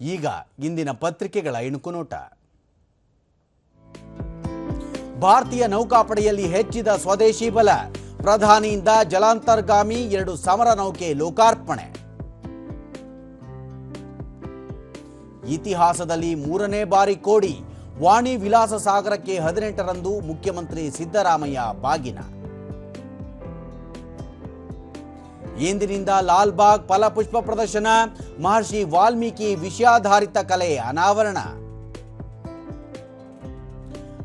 ಈಗ ಇಂದಿನ ಪತ್ರಿಕೆಗಳ ಇಣುಕು ನೋಟ ಭಾರತೀಯ ನೌಕಾಪಡೆಯಲ್ಲಿ ಹೆಚ್ಚಿದ ಸ್ವದೇಶಿ ಬಲ, ಪ್ರಧಾನಿಯಿಂದ ಜಲಾಂತರ್ಗಾಮಿ ಎರಡು ಸಮರ ನೌಕೆ ಲೋಕಾರ್ಪಣೆ. ಇತಿಹಾಸದಲ್ಲಿ ಮೂರನೇ ಬಾರಿ ಕೋಡಿ, ವಾಣಿ ವಿಲಾಸ ಸಾಗರಕ್ಕೆ ಹದಿನೆಂಟರಂದು ಮುಖ್ಯಮಂತ್ರಿ ಸಿದ್ದರಾಮಯ್ಯ ಬಾಗಿನ. ಇಂದಿನಿಂದ ಲಾಲ್ಬಾಗ್ ಫಲಪುಷ್ಪ ಪ್ರದರ್ಶನ, ಮಹರ್ಷಿ ವಾಲ್ಮೀಕಿ ವಿಷಯಾಧಾರಿತ ಕಲೆ ಅನಾವರಣ.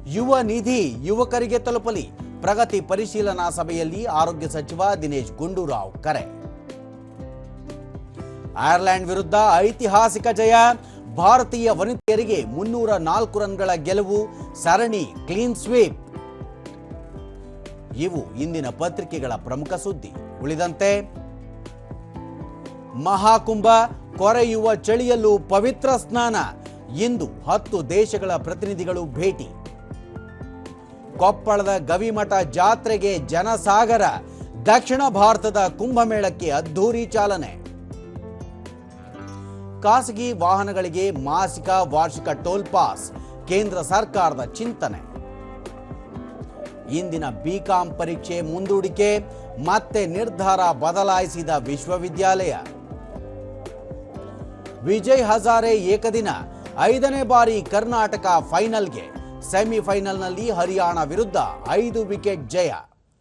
ಯುವ ನಿಧಿ ಯುವಕರಿಗೆ ತಲುಪಲಿ. ಪ್ರಗತಿ ಪರಿಶೀಲನಾ ಸಭೆಯಲ್ಲಿ ಆರೋಗ್ಯ ಸಚಿವ ದಿನೇಶ್ ಗುಂಡೂರಾವ್ ಕರೆ. ಐರ್ಲೆಂಡ್ ವಿರುದ್ಧ ಐತಿಹಾಸಿಕ ಜಯ. ಭಾರತೀಯ ವನಿತೆಯರಿಗೆ ಮುನ್ನೂರ ನಾಲ್ಕು ರನ್ಗಳ ಗೆಲುವು, ಸರಣಿ, ಕ್ಲೀನ್ ಸ್ವೀಪ್. ಇವು ಇಂದಿನ ಪತ್ರಿಕೆಗಳ ಪ್ರಮುಖ ಸುದ್ದಿ. ಉಳಿದಂತೆ ಮಹಾಕುಂಭ ಕೊರೆಯುವ ಚಳಿಯಲ್ಲೂ ಪವಿತ್ರ ಸ್ನಾನ. ಇಂದು ಹತ್ತು ದೇಶಗಳ ಪ್ರತಿನಿಧಿಗಳು ಭೇಟಿ. ಕೊಪ್ಪಳದ ಗವಿಮಠ ಜಾತ್ರೆಗೆ ಜನಸಾಗರ. ದಕ್ಷಿಣ ಭಾರತದ ಕುಂಭಮೇಳಕ್ಕೆ ಅದ್ಧೂರಿ ಚಾಲನೆ. ಖಾಸಗಿ ವಾಹನಗಳಿಗೆ ಮಾಸಿಕ, ವಾರ್ಷಿಕ ಟೋಲ್ ಪಾಸ್. ಕೇಂದ್ರ ಸರ್ಕಾರದ ಚಿಂತನೆ. ಇಂದಿನ ಬಿಕಾಂ ಪರೀಕ್ಷೆ ಮುಂದೂಡಿಕೆ. ಮತ್ತೆ ನಿರ್ಧಾರ ಬದಲಾಯಿಸಿದ ವಿಶ್ವವಿದ್ಯಾಲಯ. ವಿಜಯ್ ಹಜಾರೆ ಏಕದಿನ ಐದನೇ ಬಾರಿ ಕರ್ನಾಟಕ ಫೈನಲ್ಗೆ ಸೆಮಿಫೈನಲ್ನಲ್ಲಿ ಹರಿಯಾಣ ವಿರುದ್ಧ ಐದು ವಿಕೆಟ್ ಜಯ.